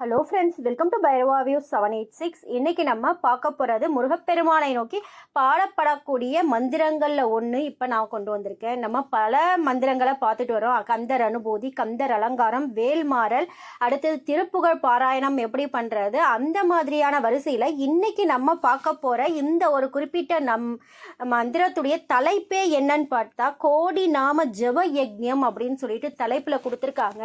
Hello friends welcome to Bhairava view seven eight six இன்னைக்கு நம்ம பார்க்க போகிறது முருகப்பெருமானை நோக்கி பாடப்படக்கூடிய மந்திரங்களில் ஒன்று இப்போ நான் கொண்டு வந்திருக்கேன். நம்ம பல மந்திரங்களை பார்த்துட்டு வரோம். கந்தர் அனுபூதி கந்தர் அலங்காரம் வேல்மாறல் அடுத்தது திருப்புகழ் பாராயணம் எப்படி பண்ணுறது அந்த மாதிரியான வரிசையில் இன்னைக்கு நம்ம பார்க்க போகிற இந்த ஒரு குறிப்பிட்ட நம் மந்திரத்துடைய தலைப்பே என்னன்னு பார்த்தா கோடி நாம ஜெப யக்ஞம் அப்படின்னு சொல்லிட்டு தலைப்பில் கொடுத்துருக்காங்க.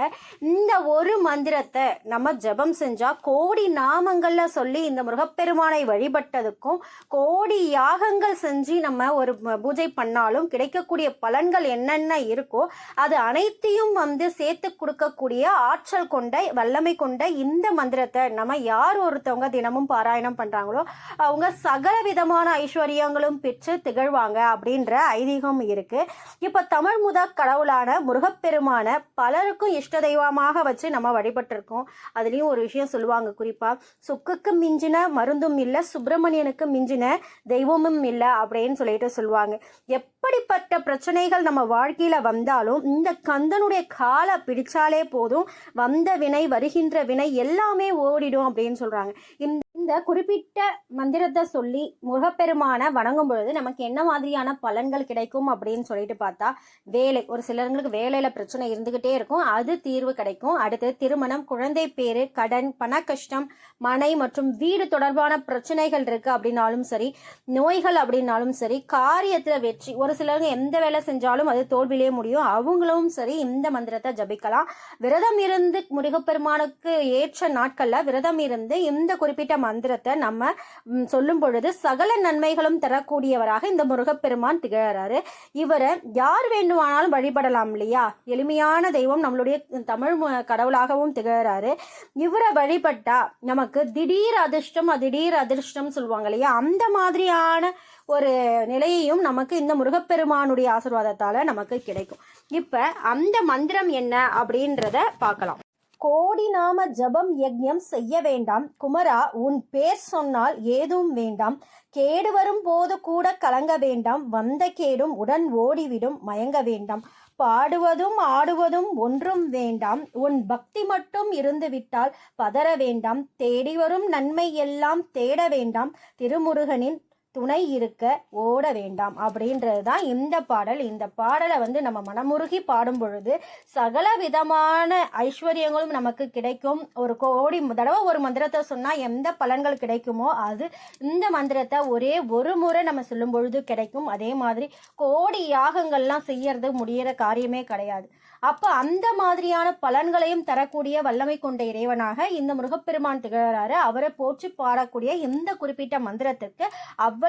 இந்த ஒரு மந்திரத்தை நம்ம ஜபம் செஞ்சா கோடி நாமங்கள்ல சொல்லி இந்த முருகப்பெருமானை வழிபட்டதுக்கும் கோடி யாகங்கள் செஞ்சு நம்ம ஒரு பூஜை பண்ணாலும் கிடைக்கக்கூடிய பலன்கள் என்னென்ன இருக்கோ அது அனைத்தையும் வந்து சேர்த்து கொடுக்கக்கூடிய ஆற்றல் கொண்ட வல்லமை கொண்ட இந்த மந்திரத்தை நம்ம யார் ஒருத்தவங்க தினமும் பாராயணம் பண்றாங்களோ அவங்க சகல விதமான ஐஸ்வர்யங்களும் பெற்று திகழ்வாங்க அப்படின்ற ஐதீகம் இருக்கு. இப்ப தமிழ் முத கடவுளான முருகப்பெருமான பலருக்கும் இஷ்ட தெய்வமாக வச்சு நம்ம வழிபட்டிருக்கோம். அதுலயும் ஒரு விஷயம் சொல்லுவாங்க. குறிப்பாக சுக்குக்கு மிஞ்சின மருந்தும் இல்லை சுப்பிரமணியனுக்கு மிஞ்சின தெய்வமும் இல்லை அப்படின்னு சொல்லிட்டு சொல்லுவாங்க. எப்படிப்பட்ட பிரச்சனைகள் நம்ம வாழ்க்கையில் வந்தாலும் இந்த கந்தனுடைய காலை பிடிச்சாலே போதும் வந்த வினை வருகின்ற வினை எல்லாமே ஓடிடும் அப்படின்னு சொல்றாங்க. இந்த இந்த குறிப்பிட்ட மந்திரத்தை சொல்லி முருகப்பெருமானை வணங்கும் பொழுது நமக்கு என்ன மாதிரியான பலன்கள் கிடைக்கும் அப்படின்னு சொல்லிட்டு பார்த்தா வேலை. ஒரு சிலருங்களுக்கு வேலையில பிரச்சனை இருந்துகிட்டே இருக்கும். அது தீர்வு கிடைக்கும். அடுத்து திருமணம் குழந்தை பேரு கடன் பண கஷ்டம் மனை மற்றும் வீடு தொடர்பான பிரச்சனைகள் இருக்கு அப்படின்னாலும் சரி நோய்கள் அப்படின்னாலும் சரி காரியத்துல வெற்றி. ஒரு சிலருங்க எந்த வேலை செஞ்சாலும் அது தோல்வியிலே முடியும். அவங்களும் சரி இந்த மந்திரத்தை ஜபிக்கலாம். விரதம் இருந்து முருகப்பெருமானுக்கு ஏற்ற நாட்கள்ல விரதம் இருந்து இந்த குறிப்பிட்ட மந்திரத்தை நம்ம சொல்லும் பொழுது சகல நன்மைகளும் தரக்கூடியவராக இந்த முருகப்பெருமான் திகழறாரு. இவரை யார் வேண்டுமானாலும் வழிபடலாம் இல்லையா? எளிமையான தெய்வம் நம்மளுடைய தமிழ் கடவுளாகவும் திகழறாரு. இவரை வழிபட்டா நமக்கு திடீர் அதிர்ஷ்டம் திடீர் அதிர்ஷ்டம் சொல்லுவாங்க இல்லையா? அந்த மாதிரியான ஒரு நிலையையும் நமக்கு இந்த முருகப்பெருமானுடைய ஆசிர்வாதத்தால் நமக்கு கிடைக்கும். இப்போ அந்த மந்திரம் என்ன அப்படின்றத பார்க்கலாம். கோடி நாம ஜபம் யஜ்யம் செய்ய வேண்டாம். குமரா உன் பேர் சொன்னால் ஏதும் வேண்டாம். கேடு வரும் போது கூட கலங்க வேண்டாம். வந்த கேடும் உடன் ஓடிவிடும். மயங்க வேண்டாம். பாடுவதும் ஆடுவதும் ஒன்றும் வேண்டாம். உன் பக்தி மட்டும் இருந்துவிட்டால் பதற வேண்டாம். தேடி வரும் நன்மை எல்லாம் தேட வேண்டாம். திருமுருகனின் துணை இருக்க ஓட வேண்டாம் அப்படின்றது தான் இந்த பாடல். இந்த பாடலை வந்து நம்ம மனமுருகி பாடும் பொழுது சகல விதமான ஐஸ்வர்யங்களும் நமக்கு கிடைக்கும். ஒரு கோடி தடவை ஒரு மந்திரத்தை சொன்னால் எந்த பலன்கள் கிடைக்குமோ அது இந்த மந்திரத்தை ஒரே ஒரு முறை நம்ம சொல்லும் பொழுது கிடைக்கும். அதே மாதிரி கோடி யாகங்கள்லாம் செய்யறது முடியிற காரியமே கிடையாது. அப்போ அந்த மாதிரியான பலன்களையும் தரக்கூடிய வல்லமை கொண்ட இறைவனாக இந்த முருகப்பெருமான் திகழறாரு. அவரை போற்றி பாடக்கூடிய இந்த குறிப்பிட்ட மந்திரத்திற்கு அவ்வளவு